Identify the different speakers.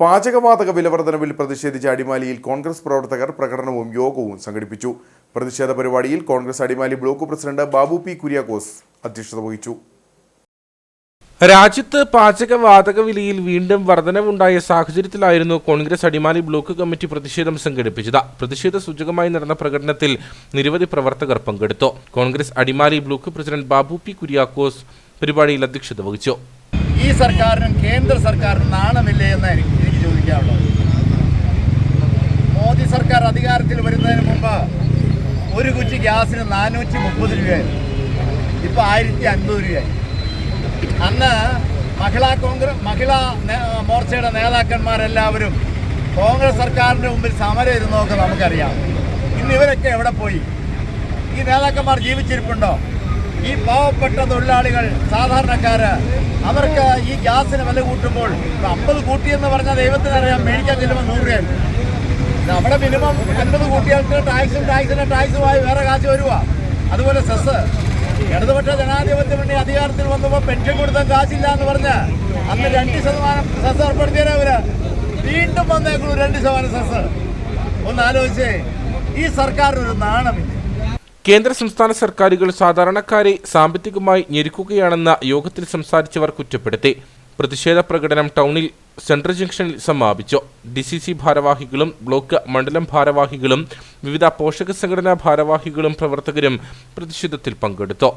Speaker 1: പാചകവാതക വിലവർദ്ധനവിൽ പ്രതിഷേധിച്ച അടിമാലിയിൽ കോൺഗ്രസ് പ്രവർത്തകർ പ്രകടനവും യോഗവും സംഘടിപ്പിച്ചു. പ്രതിഷേധ പരിപാടിയിൽ Congress Adimali block president Babu P Kuriakose അധ്യക്ഷത വഹിച്ചു.
Speaker 2: രാജ്യത്ത് പാചകവാതക വിലയിൽ വീണ്ടും വർധനവുണ്ടായ സാഹചര്യത്തിലായിരുന്നു കോൺഗ്രസ് അടിമാലി ബ്ലോക്ക് കമ്മിറ്റി പ്രതിഷേധം സംഘടിപ്പിച്ചത്. പ്രതിഷേധ സൂചകമായി നടന്ന പ്രകടനത്തിൽ നിരവധി പ്രവർത്തകർ പങ്കെടുത്തു. Congress Adimali block president Babu P Kuriakose പരിപാടിയിൽ അധ്യക്ഷത വഹിച്ചു.
Speaker 3: ഈ സർക്കാരിനും കേന്ദ്ര സർക്കാരിനും നാണമില്ലേ എന്ന് എനിക്ക് ചോദിക്കാറുള്ളത് മോദി സർക്കാർ അധികാരത്തിൽ വരുന്നതിന് മുമ്പ് ഒരു കുറ്റി ഗ്യാസിന് നാനൂറ്റി മുപ്പത് രൂപയായിരുന്നു. ഇപ്പൊ ആയിരത്തി അൻപത് രൂപയായി. അന്ന് മഹിളാ കോൺഗ്രസ് മഹിളാ മോർച്ചയുടെ നേതാക്കന്മാരെല്ലാവരും കോൺഗ്രസ് സർക്കാരിന്റെ മുമ്പിൽ സമരം ഇരുന്നൊക്കെ നമുക്കറിയാം. ഇന്ന് ഇവരൊക്കെ എവിടെ പോയി? ഈ നേതാക്കന്മാർ ജീവിച്ചിരിപ്പുണ്ടോ? ഈ പാവപ്പെട്ട തൊഴിലാളികൾ സാധാരണക്കാര് അവർക്ക് ഈ ഗ്യാസിന് വില കൂട്ടുമ്പോൾ അമ്പത് കൂട്ടിയെന്ന് പറഞ്ഞാൽ ദൈവത്തിനറിയാം മേടിക്കാൻ ചെല്ലുമ്പോൾ നൂറ് രൂപ നമ്മുടെ മിനിമം അൻപത് കൂട്ടിയാൾക്ക് ടാക്സും ടാക്സിന് ടാക്സുമായി വേറെ കാശ് വരുക അതുപോലെ സെസ്. ഇടതുപക്ഷ ജനാധിപത്യ മുന്നണി അധികാരത്തിൽ വന്നപ്പോൾ പെൻഷൻ കൊടുത്താൽ കാശില്ല എന്ന് പറഞ്ഞ് അന്ന് രണ്ട് ശതമാനം സെസ് ഏർപ്പെടുത്തിയാലേ അവർ? വീണ്ടും വന്നേക്കുള്ളൂ രണ്ട് ശതമാനം സെസ്. ഒന്ന് ആലോചിച്ചേ ഈ സർക്കാരിനൊരു നാണമില്ല.
Speaker 2: കേന്ദ്ര സംസ്ഥാന സർക്കാരുകൾ സാധാരണക്കാരെ സാമ്പത്തികമായി ഞെരുക്കുകയാണെന്ന യോഗത്തിൽ സംസാരിച്ചവർ കുറ്റപ്പെടുത്തി. പ്രതിഷേധ പ്രകടനം ടൗണിൽ സെൻട്രൽ ജംഗ്ഷനിൽ സമാപിച്ചു. ഡി സി സി ഭാരവാഹികളും ബ്ലോക്ക് മണ്ഡലം ഭാരവാഹികളും വിവിധ പോഷക സംഘടനാ ഭാരവാഹികളും പ്രവർത്തകരും പ്രതിഷേധത്തിൽ പങ്കെടുത്തു.